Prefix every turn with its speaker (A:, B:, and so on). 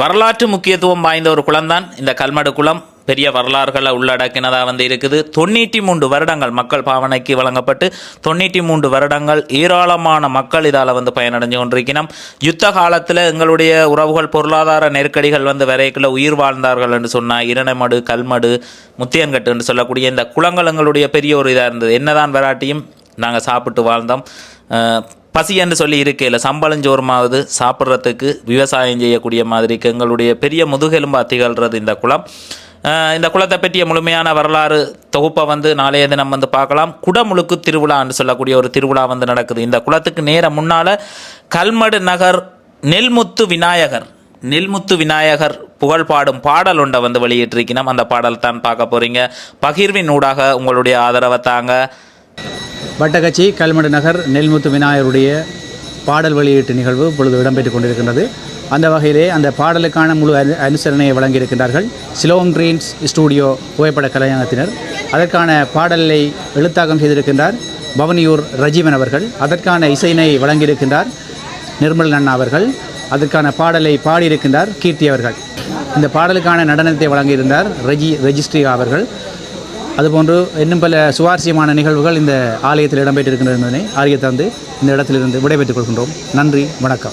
A: வரலாற்று முக்கியத்துவம் வாய்ந்த ஒரு குளம்தான் இந்த கல்மடு குளம். பெரிய வரலாறுகளை உள்ளடக்கினதாக வந்து இருக்குது. தொண்ணூற்றி மூன்று வருடங்கள் மக்கள் பாவனைக்கு வழங்கப்பட்டு தொண்ணூற்றி மூன்று வருடங்கள் ஏராளமான மக்கள் இதால் வந்து பயனடைஞ்சு கொண்டிருக்கணும் யுத்த காலத்தில் எங்களுடைய உறவுகள் பொருளாதார நெருக்கடிகள் வந்து வரைக்குள்ள உயிர் வாழ்ந்தார்கள் என்று சொன்னால் இரணைமடு கல்மடு முத்தியன்கட்டு என்று சொல்லக்கூடிய இந்த குளங்கள் எங்களுடைய பெரிய ஒரு இதாக இருந்தது. என்னதான் வராட்டியும் நாங்கள் சாப்பிட்டு வாழ்ந்தோம். பசி என்று சொல்லி இருக்கையில் சம்பளஞ்சோறுமாவது சாப்பிட்றதுக்கு விவசாயம் செய்யக்கூடிய மாதிரிக்கு எங்களுடைய பெரிய முதுகெலும்பா திகழ்கிறது இந்த குளம். இந்த குளத்தை பற்றிய முழுமையான வரலாறு தொகுப்பை வந்து நாளைய தினம் வந்து பார்க்கலாம். குடமுழுக்கு திருவிழா என்று சொல்லக்கூடிய ஒரு திருவிழா வந்து நடக்குது. இந்த குளத்துக்கு நேர முன்னால் கல்மடு நகர் நெல்முத்து விநாயகர் நெல்முத்து விநாயகர் புகழ் பாடும் பாடல் ஒன்றை வந்து வெளியிட்டிருக்கணும் அந்த பாடல் தான் பார்க்க போகிறீங்க பகிர்வின் ஊடாக உங்களுடைய ஆதரவை தாங்க
B: வட்டக்கச்சி கல்மடு நகர் நெல்முத்து விநாயகருடைய பாடல் வெளியீட்டு நிகழ்வு இப்பொழுது இடம்பெற்றுக் கொண்டிருக்கின்றது. அந்த வகையிலே அந்த பாடலுக்கான முழு அனு அனுசரணையை வழங்கியிருக்கின்றார்கள் சிலோங் கிரீன்ஸ் ஸ்டூடியோ புகைப்பட கலையகத்தினர் அதற்கான பாடலை எழுத்தாக்கம் செய்திருக்கின்றார் பவனியூர் ரஜீவன் அவர்கள். அதற்கான இசையினை வழங்கியிருக்கின்றார் நிர்மல் அண்ணா அவர்கள். அதற்கான பாடலை பாடியிருக்கின்றார் கீர்த்தி அவர்கள். இந்த பாடலுக்கான நடனத்தை வழங்கியிருந்தார் ரெஜி ரெஜிஸ்ட்ரி அவர்கள். அதுபோன்று இன்னும் பல சுவாரஸ்யமான நிகழ்வுகள் இந்த ஆலயத்தில் இடம்பெற்றிருக்கின்றன என்பதனை அறிய தந்து இந்த இடத்திலிருந்து விடைபெற்றுக் கொள்கின்றோம். நன்றி வணக்கம்.